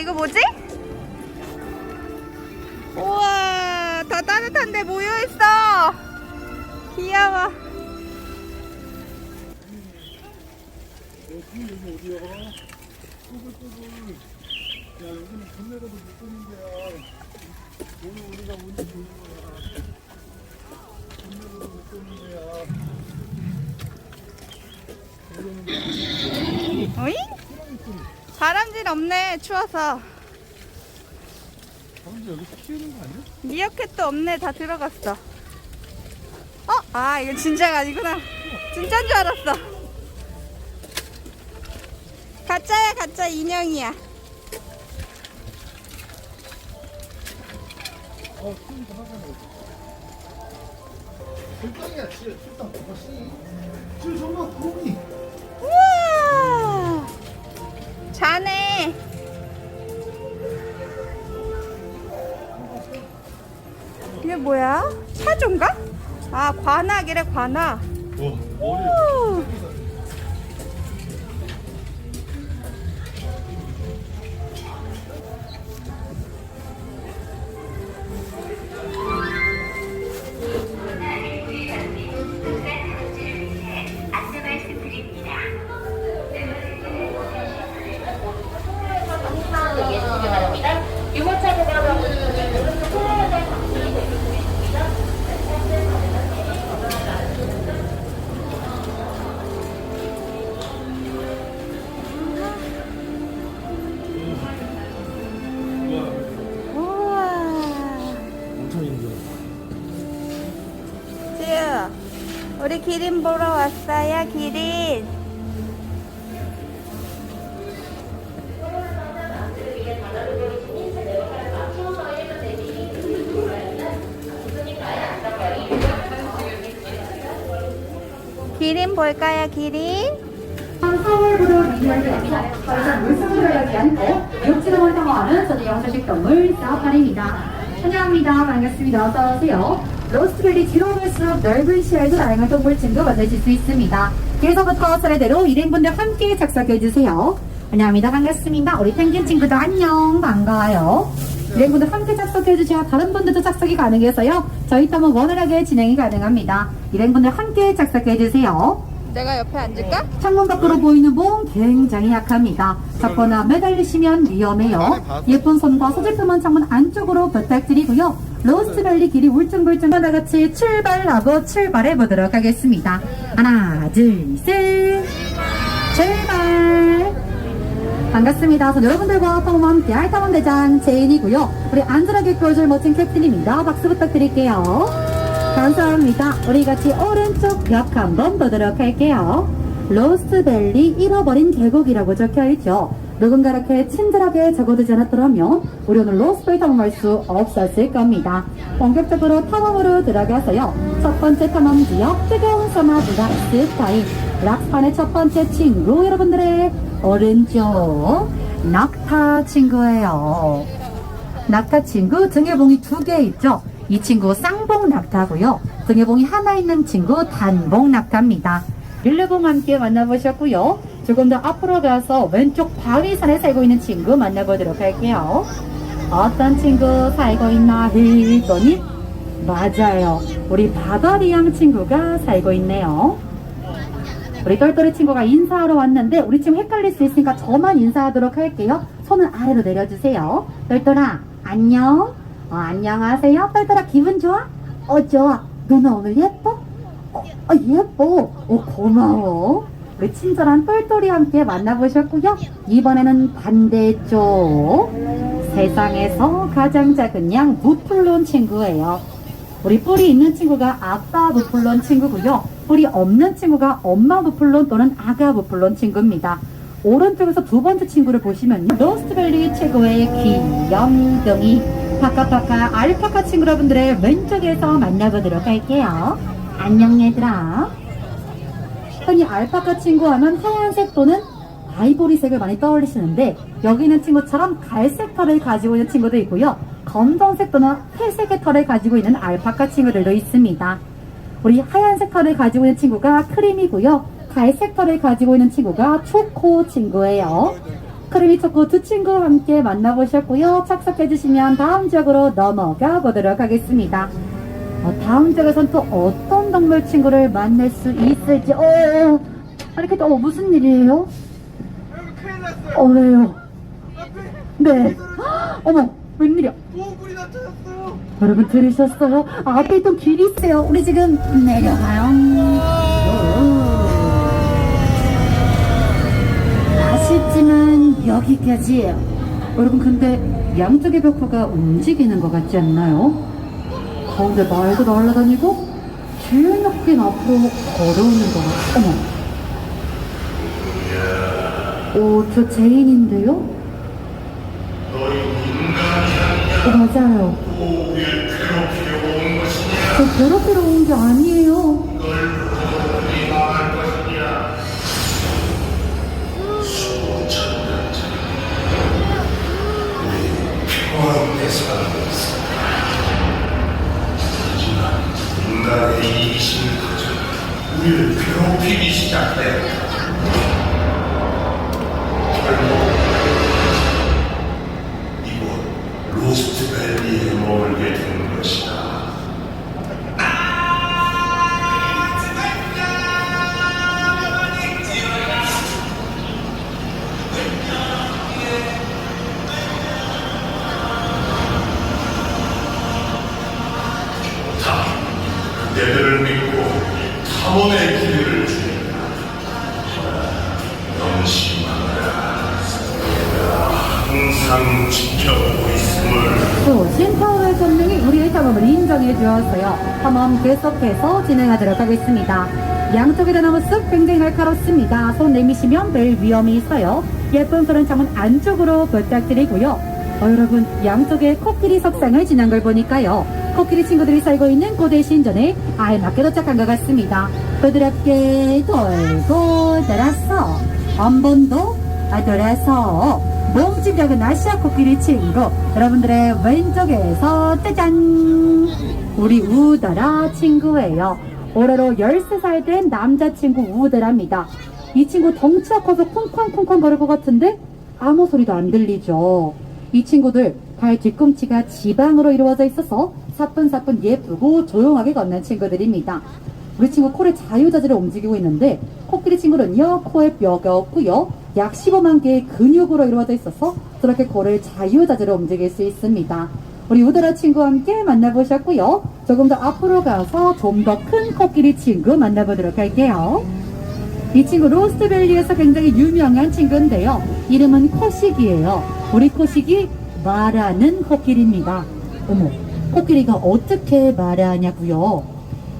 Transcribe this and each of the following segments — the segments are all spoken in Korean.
이거 뭐지? 우와 더 따뜻한데 모여있어 귀여워 어잉? 다람쥐 없네 추워서 사람들 여기서 키우는 거 아니야? 미어캣도 없네 다 들어갔어 어? 아 이거 진짜가 아니구나 진짜인 줄 알았어 가짜야 가짜 인형이야 어 키우는 거 하잖아. 불쌍이야 진짜 출당 버시. 저 정말 고기. 자네 이게 뭐야? 차종가? 아 관악이래 관악 어 머리. 왔어요 기린 기린 볼까요 기린? 4월부로 리뉴얼되어서 더 이상 물성을 하지 않고 육지동을 탐험하는 저희 영사식동물 사파리입니다. 환영합니다. 반갑습니다. 어서오세요. 로스트밸리 뒤로 갈수록 넓은 시야에서 다양한 동물층도 만나실 수 있습니다. 그래서부터 차례대로 일행분들 함께 착석해주세요. 환영합니다. 반갑습니다. 우리 펭귄 친구도 안녕. 반가워요. 일행분들 함께 착석해주셔야 다른 분들도 착석이 가능해서요. 저희 탐험 원활하게 진행이 가능합니다. 일행분들 함께 착석해주세요. 내가 옆에 앉을까? 창문 밖으로 보이는 봉 굉장히 약합니다. 잡거나 매달리시면 위험해요. 예쁜 손과 소지품은 창문 안쪽으로 부탁드리고요. 로스트밸리 길이 울퉁불퉁 하나 같이 출발하고 출발해 보도록 하겠습니다. 하나, 둘, 셋. 출발. 반갑습니다. 전 여러분들과 탐험 함께 할 탐험 대장 제인이고요. 우리 안전하게 끌어줄 멋진 캡틴입니다. 박수 부탁드릴게요. 감사합니다. 우리 같이 오른쪽 벽 한번 보도록 할게요. 로스트밸리 잃어버린 계곡이라고 적혀있죠. 누군가 이렇게 친절하게 적어두지 않았더라면 우리 오늘 로스트밸리 탐험할 수 없었을 겁니다. 본격적으로 탐험으로 들어가서요. 첫 번째 탐험 지역 뜨거운 사마드가 스타일 락스판의 첫 번째 친구 여러분들의 오른쪽 낙타 친구예요. 낙타 친구 등에 봉이 두 개 있죠. 이 친구 쌍봉 낙타고요. 등에 봉이 하나 있는 친구 단봉 낙타입니다. 릴레봉 함께 만나보셨고요. 조금 더 앞으로 가서 왼쪽 바위산에 살고 있는 친구 만나보도록 할게요. 어떤 친구 살고 있나 했더니 맞아요. 우리 바다리양 친구가 살고 있네요. 우리 똘똘이 친구가 인사하러 왔는데 우리 친구 헷갈릴 수 있으니까 저만 인사하도록 할게요. 손을 아래로 내려주세요. 똘똘아 안녕. 어, 안녕하세요. 똘똘아 기분 좋아? 어 좋아. 누나 오늘 예뻐? 어, 어, 예뻐. 어 고마워. 우리 친절한 똘똘이 함께 만나보셨고요. 이번에는 반대쪽. 세상에서 가장 작은 양 무플론 친구예요. 우리 뿔이 있는 친구가 아빠 부플론 친구고요. 뿔이 없는 친구가 엄마 부플론 또는 아가 부플론 친구입니다. 오른쪽에서 두 번째 친구를 보시면 로스트밸리 최고의 귀염둥이 파카파카 알파카 친구 여러분들의 왼쪽에서 만나보도록 할게요. 안녕 얘들아. 흔히 알파카 친구 하면 하얀색 또는 아이보리색을 많이 떠올리시는데 여기 있는 친구처럼 갈색 털을 가지고 있는 친구도 있고요. 검정색 또는 회색의 털을 가지고 있는 알파카 친구들도 있습니다. 우리 하얀색 털을 가지고 있는 친구가 크림이고요. 갈색 털을 가지고 있는 친구가 초코 친구예요. 크림이 초코 두 친구 함께 만나보셨고요. 착석해주시면 다음 지역으로 넘어가 보도록 하겠습니다. 어, 다음 지역에선 또 어떤 동물 친구를 만날 수 있을지, 어, 어, 아니, 근데, 어, 무슨 일이에요? 여러분 큰일 났어요. 어, 왜요? 앞에 네. 헉, 어머, 웬일이야? 보험불이 나타났어요. 여러분 들으셨어요? 아, 앞에 있던 길이 있어요. 우리 지금 내려가요. 아쉽지만 여기까지예요. 여러분 근데 양쪽의 벽화가 움직이는 것 같지 않나요? 가운데 말도 날아다니고 높긴 앞으로 걸어오는 것 같아. 어머. 오, 저 제인인데요? 어, 맞아요. 저 괴롭히러 온 게 아니에요. 괴롭히 주었어요. 탐험 계속해서 진행하도록 하겠습니다. 양쪽의 나무 숲 굉장히 날카롭습니다. 손 내미시면 별 위험이 있어요. 예쁜 그런 창문 안쪽으로 부탁드리고요. 어, 여러분 양쪽에 코끼리 석상을 지난 걸 보니까요. 코끼리 친구들이 살고 있는 고대 신전에 알맞게 도착한 것 같습니다. 부드럽게 돌고 돌았어. 한번더 돌아서 몸집작은 아시아 코끼리 친구 여러분들의 왼쪽에서 짜잔 우리 우다라 친구예요. 올해로 13살 된 남자친구 우다라입니다. 이 친구 덩치가 커서 쿵쾅쿵쾅 거릴 것 같은데 아무 소리도 안 들리죠. 이 친구들 발 뒤꿈치가 지방으로 이루어져 있어서 사뿐사뿐 예쁘고 조용하게 걷는 친구들입니다. 우리 친구 코를 자유자재로 움직이고 있는데 코끼리 친구는요 코에 뼈가 없고요 약 15만 개의 근육으로 이루어져 있어서 저렇게 코를 자유자재로 움직일 수 있습니다 우리 우드라 친구와 함께 만나보셨고요. 조금 더 앞으로 가서 좀 더 큰 코끼리 친구 만나보도록 할게요. 이 친구 로스트밸리에서 굉장히 유명한 친구인데요. 이름은 코식이에요. 우리 코식이 말하는 코끼리입니다. 어머 코끼리가 어떻게 말하냐고요?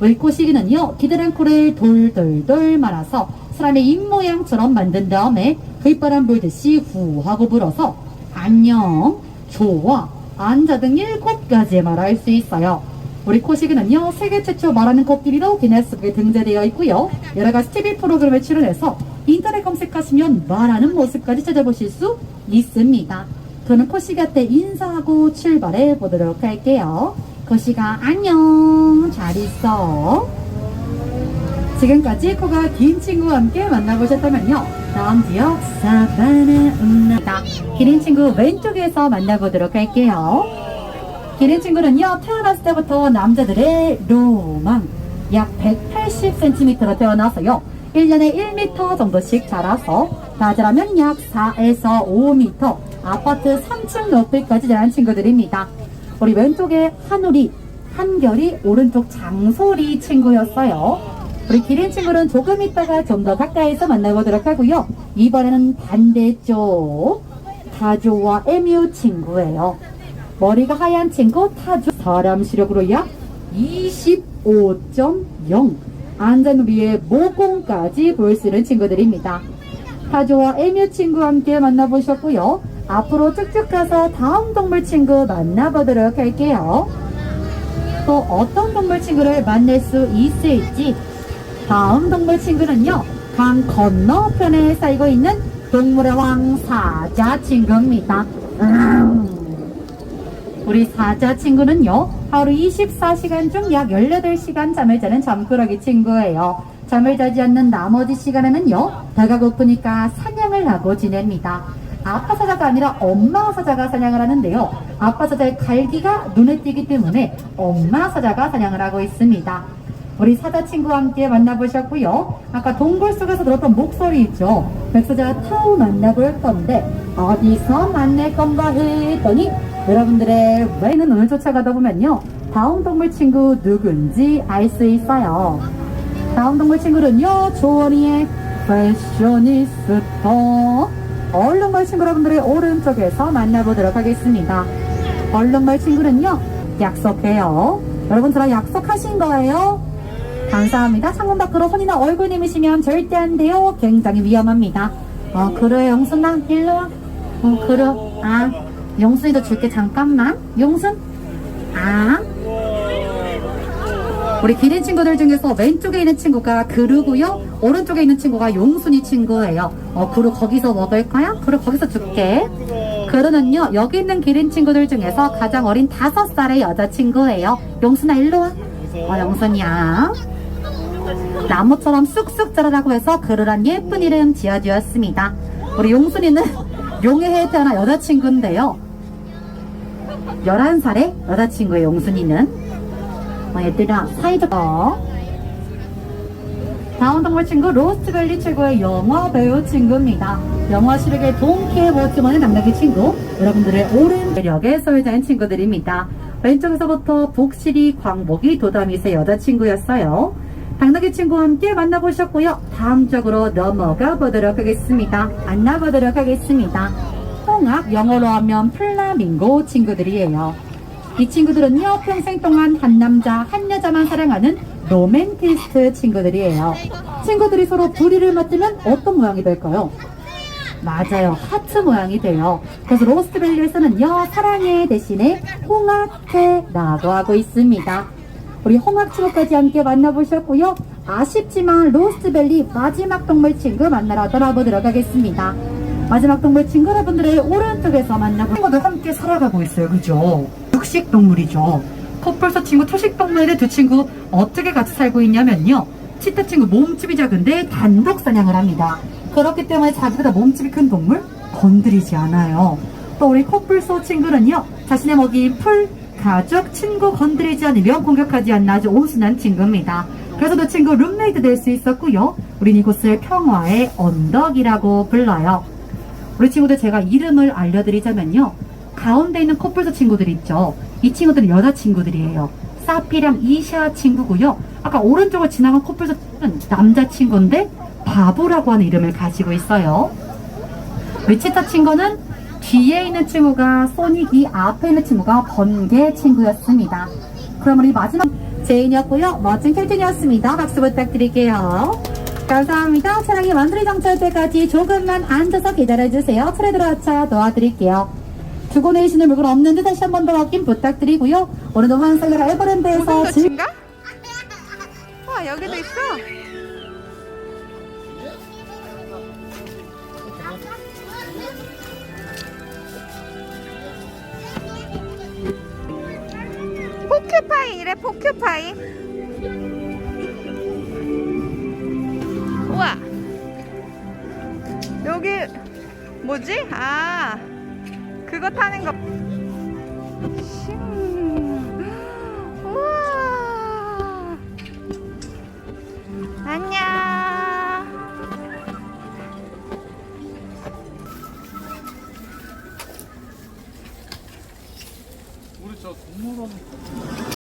우리 코시기는요 기다란 코를 돌돌돌 말아서 사람의 입 모양처럼 만든 다음에 휘바람 불듯이 후 하고 불어서 안녕, 좋아, 앉아 등 일곱 가지 말할 수 있어요. 우리 코시기는요 세계 최초 말하는 코끼리로 기네스북에 등재되어 있고요 여러 가지 TV 프로그램에 출연해서 인터넷 검색하시면 말하는 모습까지 찾아보실 수 있습니다. 저는 코시기한테 인사하고 출발해 보도록 할게요. 코시가 안녕, 잘 있어. 지금까지 코가 긴 친구와 함께 만나보셨다면요. 다음 지역 사바나 음나다. 기린 친구 왼쪽에서 만나보도록 할게요. 기린 친구는요, 태어났을 때부터 남자들의 로망. 약 180cm로 태어나서요. 1년에 1m 정도씩 자라서 다자라면 약 4에서 5m 아파트 3층 높이까지 자란 친구들입니다. 우리 왼쪽에 한우리, 한결이, 오른쪽 장소리 친구였어요. 우리 기린 친구는 조금 있다가 좀 더 가까이서 만나보도록 하고요. 이번에는 반대쪽 타조와 에뮤 친구예요. 머리가 하얀 친구 타조 사람 시력으로 약 25.0 안전우리의 모공까지 볼 수 있는 친구들입니다. 타조와 에뮤 친구와 함께 만나보셨고요. 앞으로 쭉쭉 가서 다음 동물 친구 만나보도록 할게요. 또 어떤 동물 친구를 만날 수 있을지 다음 동물 친구는요 강 건너편에 살고 있는 동물의 왕 사자 친구입니다 음. 우리 사자 친구는요 하루 24시간 중 약 18시간 잠을 자는 잠꾸러기 친구예요 잠을 자지 않는 나머지 시간에는요 배가 고프니까 사냥을 하고 지냅니다 아빠 사자가 아니라 엄마 사자가 사냥을 하는데요. 아빠 사자의 갈기가 눈에 띄기 때문에 엄마 사자가 사냥을 하고 있습니다. 우리 사자 친구와 함께 만나보셨고요. 아까 동굴 속에서 들었던 목소리 있죠. 백사자 타우 만나볼 건데 어디서 만날 건가 했더니 여러분들의 왜는 눈을 쫓아가다 보면요. 다음 동물 친구 누군지 알 수 있어요. 다음 동물 친구는요. 조원이의 패셔니스터 얼룩말 친구 여러분들의 오른쪽에서 만나보도록 하겠습니다. 얼룩말 친구는요. 약속해요. 여러분 저랑 약속하신 거예요? 감사합니다. 창문 밖으로 손이나 얼굴 내미시면 절대 안 돼요. 굉장히 위험합니다. 어, 그래, 영순아, 일로 와. 어, 그래. 아, 영순이도 줄게, 잠깐만. 영순? 아. 우리 기린 친구들 중에서 왼쪽에 있는 친구가 그루고요. 오른쪽에 있는 친구가 용순이 친구예요. 어, 그루 거기서 먹을 거야? 그루 거기서 줄게. 그루는요, 여기 있는 기린 친구들 중에서 가장 어린 다섯 살의 여자친구예요. 용순아, 일로 와. 어, 영순이야. 나무처럼 쑥쑥 자라라고 해서 그루란 예쁜 이름 지어주었습니다. 우리 용순이는 용해에 태어난 여자친구인데요. 11살의 여자친구의 용순이는 어, 얘들아 사이좋 어. 다음 동물 친구 로스트밸리 최고의 영화 배우 친구입니다. 영화 시력의 버티먼의 당나귀 친구 여러분들의 오랜 매력의 소유자인 친구들입니다. 왼쪽에서부터 복실이 광복이 도담이세 여자친구였어요. 당나귀 친구와 함께 만나보셨고요. 다음 쪽으로 넘어가 보도록 하겠습니다. 만나보도록 하겠습니다. 홍학 영어로 하면 플라밍고 친구들이에요. 이 친구들은요 평생 동안 한 남자 한 여자만 사랑하는 로맨티스트 친구들이에요. 친구들이 서로 부리를 맞으면 어떤 모양이 될까요? 맞아요. 하트 모양이 돼요. 그래서 로스트밸리에서는요, 사랑해 대신에 홍학회라고 하고 있습니다. 우리 홍학 친구까지 함께 만나보셨고요. 아쉽지만 로스트밸리 마지막 동물 친구 만나러 떠나보도록 하겠습니다. 마지막 동물 친구 여러분들의 오른쪽에서 만나볼 친구들 함께 살아가고 있어요. 그죠? 육식 동물이죠. 커플서 친구 초식 동물의 두 친구 어떻게 같이 살고 있냐면요. 치타 친구 몸집이 작은데 단독 사냥을 합니다. 그렇기 때문에 자기보다 몸집이 큰 동물 건드리지 않아요. 또 우리 코뿔소 친구는요. 자신의 먹이인 풀, 가족, 친구 건드리지 않으면 공격하지 않는 아주 온순한 친구입니다. 그래서 그 친구 룸메이트 될 수 있었고요. 우린 이곳을 평화의 언덕이라고 불러요. 우리 친구들 제가 이름을 알려드리자면요. 가운데 있는 커플스 친구들 있죠. 이 친구들은 여자 친구들이에요. 사피랑 이샤 친구고요. 아까 오른쪽을 지나간 커플스는 남자 친구인데 바보라고 하는 이름을 가지고 있어요. 위치타 친구는 뒤에 있는 친구가 소닉이 앞에 있는 친구가 번개 친구였습니다. 그럼 우리 마지막 제인이었고요. 멋진 캡틴이었습니다. 박수 부탁드릴게요. 감사합니다. 차량이 완전히 정차할 때까지 조금만 앉아서 기다려주세요. 차례 들어와차 도와드릴게요. 두고 내리시는 물건 없는데 다시 한 번 더 확인 부탁드리고요. 오늘도 환상이라 에버랜드에서 고등어 즐... 와 여기도 있어. 포큐파인이래 포큐파인. 우와. 여기 뭐지? 아 그거 타는 거.